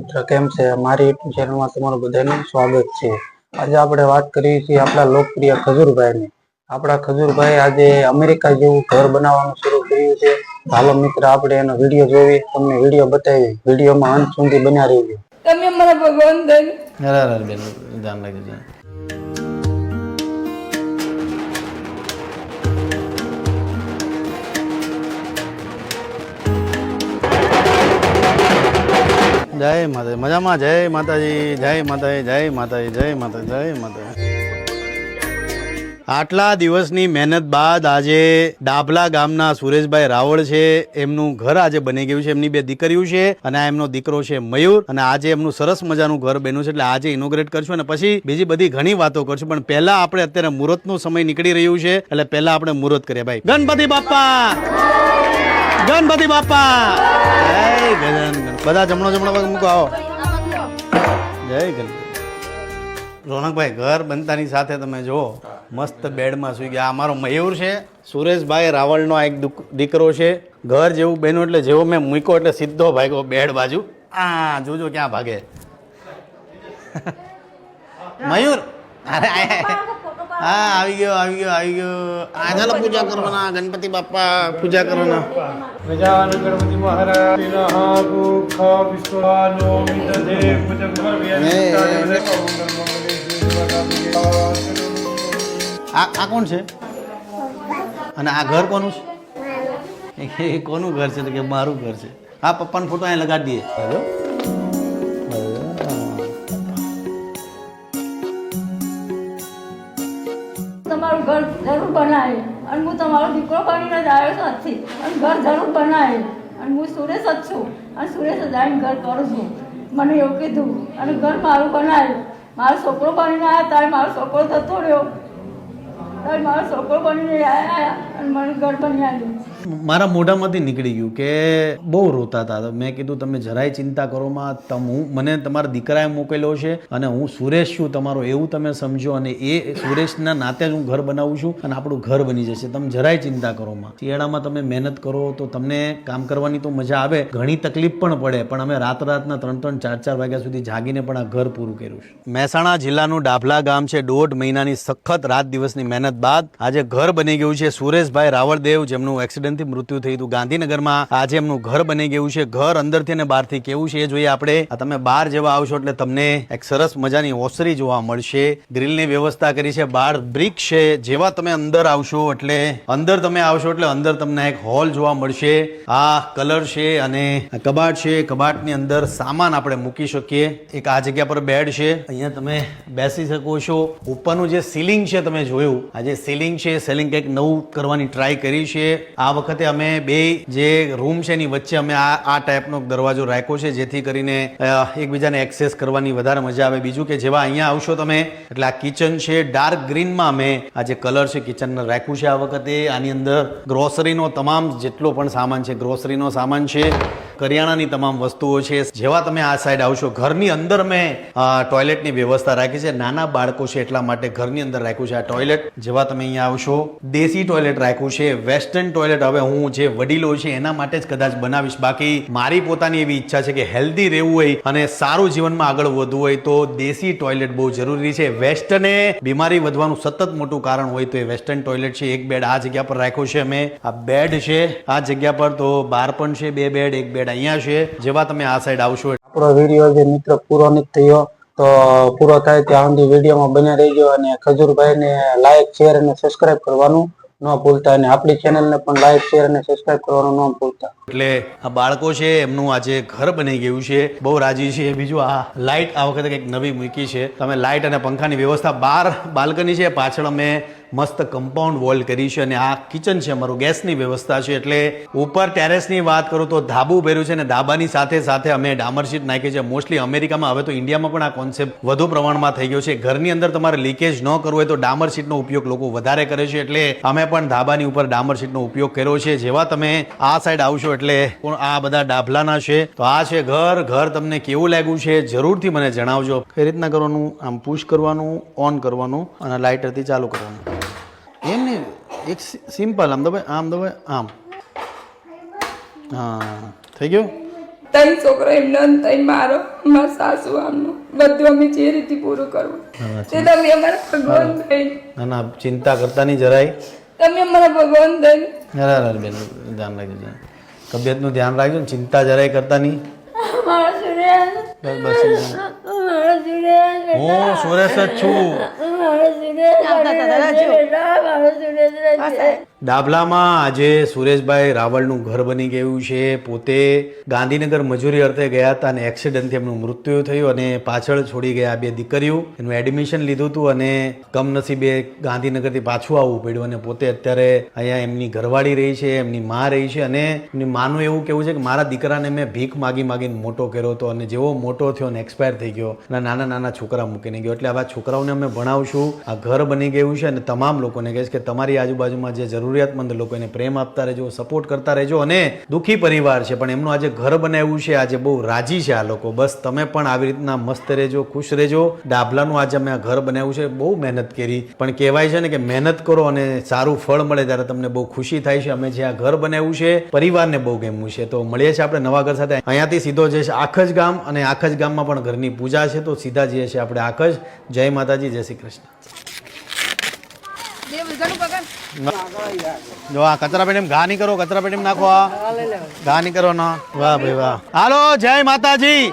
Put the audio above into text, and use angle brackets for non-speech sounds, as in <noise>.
મિત્ર કેમ છે? મારી યુટ્યુબ ચેનલમાં તમારું બધાનું સ્વાગત છે. આજે આપણે વાત કરીએ છીએ આપણા લોકપ્રિય ખજૂરભાઈની. આપણા ખજૂરભાઈ આજે અમેરિકા જેવું ઘર બનાવવાનું શરૂ કર્યું છે. હાલો મિત્ર આપણે એનો વીડિયો જોઈ તમને વીડિયો બતાવી વિડીયોમાં અંત સુધી બન્યા રહેજો. તમે મને ભગવાન બેન ધ્યાન રાખજો. જય માતા મજામાં? જય માતાજી જય માતાજી જય માતાજી, જય માતા જય માતા આટલા દિવસની મહેનત બાદ આજે ડાભલા ગામના સુરેશભાઈ રાવળ છે. એમનું ઘર આજે બની ગયું છે. એમની બે દીકરીઓ છે અને એમનો દીકરો છે મયુર. અને આજે એમનું સરસ મજાનું ઘર બન્યું છે એટલે આજે ઇનોગ્રેટ કરશું અને પછી બીજી બધી ઘણી વાતો કરશું. પણ પહેલા આપણે અત્યારે મુહૂર્તનો સમય નીકળી રહ્યું છે. એટલે પહેલા આપણે મુહૂર્ત કરીએ ભાઈ. ગણપતિ બાપ્પા! ગણપતિ બાપા. જય બધા જમણો જમણો પગ મૂકો, આવો. જય ગણપતિ. રોનકભાઈ, ઘર બનતાની સાથે તમે જુઓ, મસ્ત બેડમાં સુઈ ગયા. અમારો મયુર છે, સુરેશભાઈ રાવળનો એક દુક- દીકરો છે. ઘર જેવું બન્યું એટલે જેવો મેં મૂક્યો એટલે સીધો ભાગ્યો બેડ બાજુ. આ જોજો ક્યાં ભાગે. <laughs> મયુર, અરે. હા આવી ગયો આવી ગયો આવી ગયો. આ પૂજા કરવાના ગણપતિ બાપા પૂજા કરવાના. ગજાનન ગણપતિ મહારાજ પુખ વિશ્વાનો મિતધે આ આ કોણ છે? અને આ ઘર કોનું છે? કોનું ઘર છે? તો કે મારું ઘર છે. હા પપ્પાનો ફોટો અહીંયા લગાડી દઈએ. હેલો. અને હું તમારો દીકરો બનીને જ આવ્યો છું આજથી અને ઘર જરૂર બનાવે. અને હું સુરેશ જ છું. અને સુરેશ જ આવીને ઘર કરું છું. મને એવું કીધું. અને ઘર મારું બનાવ્યું. મારો છોકરો બનીને આવ્યા ત્યારે મારો છોકરો થતો રહ્યો. મારો મોઢામાંથી નીકળી ગયું કે બહુ રોતા હતા. મેં કીધું, તમે જરાય ચિંતા કરોમાં તમ હું, મને તમારા દીકરાએ મોકલ્યો છે અને હું સુરેશ છું. તમારો એવું તમે સમજો અને એ સુરેશના નાતે જ હું ઘર બનાવું છું અને આપણું ઘર બની જશે. તમે જરાય ચિંતા કરો માં. શિયાળામાં તમે મહેનત કરો તો તમને કામ કરવાની તો મજા આવે. ઘણી તકલીફ પણ પડે. પણ અમે રાત રાતના ત્રણ ત્રણ ચાર ચાર વાગ્યા સુધી જાગીને પણ આ ઘર પૂરું કર્યું છે. મહેસાણા જિલ્લાનું ડાભલા ગામ છે. દોઢ મહિનાની સખત રાત દિવસની મહેનત બાદ આજે ઘર બની ગયું છે સુરેશભાઈ રાવળદેવ, જેમનું એક્સિડન્ટથી મૃત્યુ થયું હતું. ગાંધીનગરમાં આજે એમનું ઘર બની ગયું છે. ઘર અંદરથી અને બહારથી કેવું છે એ જોઈએ આપણે. તમે બહાર જેવા આવશો એટલે તમને એક સરસ મજાની ઓસરી જોવા મળશે. ગ્રીલની વ્યવસ્થા કરી છે. બહાર બ્રિક છે. જેવા તમે અંદર આવશો એટલે અંદર તમે આવશો એટલે અંદર તમને એક હોલ જોવા મળશે. આ કલર છે અને કબાટ છે. કબાટની અંદર સામાન આપણે મૂકી શકીએ. એક આ જગ્યા પર બેડ છે. અહીંયા તમે બેસી શકો છો. ઉપરનું જે સીલિંગ છે તમે જોયું આ જે સીલિંગ છે, સેલિંગ કંઈક નવું કરવાની ટ્રાય કરી છે. આ વખતે અમે બે જે રૂમ છે એની વચ્ચે અમે આ આ ટાઈપનો દરવાજો રાખ્યો છે, જેથી કરીને એકબીજાને એક્સેસ કરવાની વધારે મજા આવે. બીજું કે જેવા અહીંયા આવશો તમે, એટલે આ કિચન છે ડાર્ક ગ્રીનમાં અમે આ જે કલર છે કિચનને રાખ્યું છે આ વખતે. આની અંદર ગ્રોસરીનો તમામ જેટલો પણ સામાન છે ગ્રોસરીનો સામાન છે. કરિયાણાની તમામ વસ્તુઓ છે. જેવા તમે આ સાઈડ આવશો, ઘરની અંદર મેં ટોયલેટની વ્યવસ્થા રાખી છે. નાના બાળકો છે એટલા માટે ઘરની અંદર રાખ્યું છે આ ટોયલેટ જેવા તમે અહીંયા આવશો, દેશી ટોયલેટ રાખ્યું છે વેસ્ટર્ન ટોયલેટ હવે હું જે વડીલો છે એના માટે જ કદાચ બનાવીશ. બાકી મારી પોતાની એવી ઈચ્છા છે કે હેલ્ધી રહેવું હોય અને સારું જીવનમાં આગળ વધવું હોય તો દેશી ટોયલેટ બહુ જરૂરી છે. વેસ્ટર્ને બીમારી વધવાનું સતત મોટું કારણ હોય તો એ વેસ્ટર્ન ટોયલેટ છે. એક બેડ આ જગ્યા પર રાખ્યો છે અમે આ બેડ છે, આ જગ્યા પર તો બાર પણ છે, બે બેડ એક બેડ અહીંયા છે જેવા તમે આ સાઈડ આવશો આપણો વીડિયો જે મિત્ર પૂરો નથી થયો તો પૂરો થાય ત્યાં સુધી વિડીયોમાં બને રહેજો અને ખજૂરભાઈને લાઈક શેર અને સબસ્ક્રાઇબ કરવાનું ન ભૂલતા અને આપણી ચેનલને પણ લાઈક શેર અને સબસ્ક્રાઇબ કરવાનું ન ભૂલતા. એટલે આ બાળકો છે એમનું આજે ઘર બની ગયું છે બહુ રાજી છે. બીજું આ લાઇટ આ વખતે કંઈક નવી મૂકી છે. તમે લાઇટ અને પંખાની વ્યવસ્થા બહાર બાલ્કની છે પાછળ અમે મસ્ત કમ્પાઉન્ડ વોલ કરી છે અને આ કિચન છે, અમારું ગેસની વ્યવસ્થા છે. એટલે ઉપર ટેરેસની વાત કરું તો ધાબુ ભર્યું છે અને ધાબાની સાથે સાથે અમે ડામર શીટ નાખી છે. મોસ્ટલી અમેરિકામાં, હવે તો ઇન્ડિયામાં પણ આ કોન્સેપ્ટ વધુ પ્રમાણમાં થઈ ગયો છે. ઘરની અંદર તમારે લીકેજ ન કરવું હોય તો ડામર શીટનો ઉપયોગ લોકો વધારે કરે છે. એટલે અમે પણ ધાબાની ઉપર ડામર શીટનો ઉપયોગ કર્યો છે. જેવા તમે આ સાઈડ આવશો એટલે આ બધા ડાભલાના છે. તો આ છે ઘર. ઘર તમને કેવું લાગ્યું છે જરૂરથી મને જણાવજો. કઈ રીતના કરવાનું? આમ પુશ કરવાનું ઓન કરવાનું અને લાઇટરથી ચાલુ કરવાનું. એક સિમ્પલ આમ દબાય આમ દબાય આમ. હા થઈ ગયું? ત્રણ છોકરો એમનો અને ત્રણ મારો મારા સાસુ આમનો. બધું અમે જે રીતે પૂરું કરવું. તે તમે અમારા ભગવાન થઈ. ના ના ચિંતા કરતા નહીં જરાય. તમે અમારા ભગવાન થઈ. હરા અરે બેન ધ્યાન રાખજો. તબિયતનું ધ્યાન રાખજો ને ચિંતા જરાય કરતા નહીં. બસ બસ હું સુરેશ જ છું. 这是谁给刷的这是谁 ડાબલામાં આજે સુરેશભાઈ રાવળનું ઘર બની ગયું છે. પોતે ગાંધીનગર મજૂરી અર્થે ગયા હતા અને એક્સિડન્ટથી એમનું મૃત્યુ થયું અને પાછળ છોડી ગયા બે દીકરીઓ. એનું એડમિશન લીધું હતું અને કમનસીબે ગાંધીનગરથી પાછું આવવું પડ્યું અને પોતે અત્યારે અહીંયા એમની ઘરવાળી રહી છે, એમની મા રહી છે અને એમની માનું એવું કેવું છે કે મારા દીકરાને મેં ભીખ માગી માગીને મોટો કર્યો હતો અને જેવો મોટો થયો અને એક્સપાયર થઈ ગયો અને નાના નાના છોકરા મૂકીને ગયો. એટલે આવા છોકરાઓને અમે ભણાવશું. આ ઘર બની ગયું છે અને તમામ લોકોને કહીશ કે તમારી આજુબાજુમાં જે જરૂરિયાતમંદ લોકો એને પ્રેમ આપતા રહેજો સપોર્ટ કરતા રહેજો અને દુઃખી પરિવાર છે. પણ એમનું આજે ઘર બનાવ્યું છે, આજે બહુ રાજી છે આ લોકો. બસ તમે પણ આવી રીતના મસ્ત રહેજો, ખુશ રહેજો. ડાભલાનું આજે અમે આ ઘર બનાવ્યું છે, બહુ મહેનત કરી. પણ કહેવાય છે ને કે મહેનત કરો અને સારું ફળ મળે ત્યારે તમને બહુ ખુશી થાય છે. અમે જે આ ઘર બનાવ્યું છે, પરિવારને બહુ ગમ્યું છે. તો મળીએ છીએ આપણે નવા ઘર સાથે. અહીંયાથી સીધો જે છે આખજ ગામ અને આખજ ગામમાં પણ ઘરની પૂજા છે. તો સીધા જઈએ છીએ આપણે આખજ. જય માતાજી, જય શ્રી કૃષ્ણ. જો આ કચરા પેટી ઘા નહીં કરો કચરા પેટી નાખો આ ઘા નહીં કરો ના. વાહ ભાઈ વાહ. હાલો જય માતાજી.